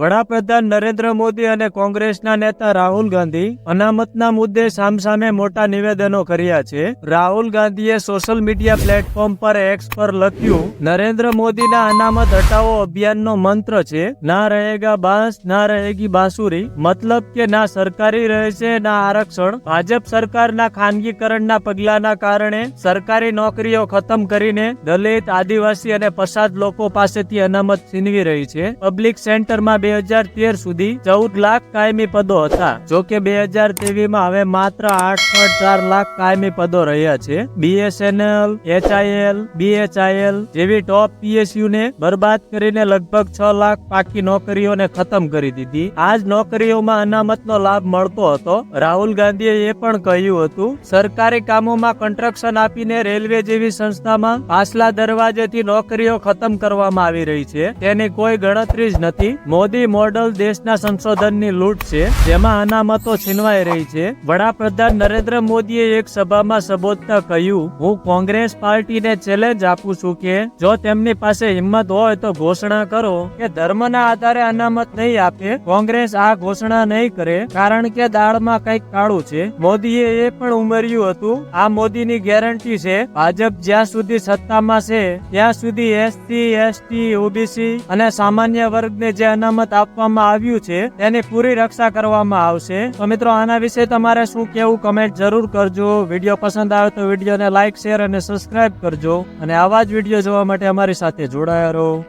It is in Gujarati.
વડાપ્રધાન નરેન્દ્ર મોદી અને કોંગ્રેસના નેતા રાહુલ ગાંધી અનામતના મુદ્દે સામસામે મોટા નિવેદનો કર્યા છે. રાહુલ ગાંધીએ સોશિયલ મીડિયા પ્લેટફોર્મ પર એક્સ પર લખ્યું, નરેન્દ્ર મોદીના અનામત હટાવો અભિયાનનો મંત્ર છે, ના રહેગા બાંસ, ના રહેગી બાંસુરી, મતલબ કે ના સરકારી રહેશે, ના આરક્ષણ. ભાજપ સરકારના ખાનગીકરણના પગલાના કારણે સરકારી નોકરીઓ ખતમ કરીને દલિત, આદિવાસી અને પછાત લોકો પાસેથી અનામત છીનવી રહી છે. પબ્લિક સેન્ટરમાં બે હજાર તેર સુધી ચૌદ લાખ કાયમી પદો હતા. જો કે બે હજારમાં હવે માત્ર આઠ પોઈન્ટ ચાર લાખ કાયમી પદો રહ્યા છે. બીએસએનએલ એચઆઈએલ બીએચઆઈએલ જેવી ટોપ પીએસયુ ને બરબાદ કરીને લગભગ છ લાખ પાકી નોકરીઓને ખતમ કરી દીધી. આ જ નોકરીઓમાં અનામતનો લાભ મળતો હતો. રાહુલ ગાંધીએ એ પણ કહ્યું હતું, સરકારી કામોમાં કન્સ્ટ્રક્શન આપીને રેલવે જેવી સંસ્થામાં પાછલા દરવાજેથી નોકરીઓ ખતમ કરવામાં આવી રહી છે. તેની કોઈ ગણતરી જ નથી. મોદી મોડલ દેશના સંશોધનની લૂંટ છે, જેમાં અનામતો છીનવાઈ રહી છે. વડાપ્રધાન નરેન્દ્ર મોદીએ એક સભામાં સંબોધતા કહ્યું, હું કોંગ્રેસ પાર્ટીને ચેલેન્જ આપું છું કે, જો તેમની પાસે હિંમત હોય તો ઘોષણા કરો કે ધર્મના આધારે અનામત નહીં આપે. કોંગ્રેસ આ ઘોષણા નહીં કરે, કારણ કે દાળમાં કંઈક કાળું છે. મોદીએ એ પણ ઉમેર્યું હતું, આ મોદીની ગેરંટી છે. ભાજપ જ્યાં સુધી સત્તામાં છે, ત્યાં સુધી એસસી, એસટી, ઓબીસી અને સામાન્ય વર્ગને જે અનામત આપવામાં આવ્યું છે, તેની પૂરી રક્ષા કરવામાં આવશે. તો મિત્રો, આના વિશે તમારે શું કેવું કમેન્ટ જરૂર કરજો. વીડિયો પસંદ આવે તો વિડીયોને લાઈક શેર અને સબસ્ક્રાઇબ કરજો. અને આવા જ વીડિયો જોવા માટે અમારી સાથે જોડાયા રહો.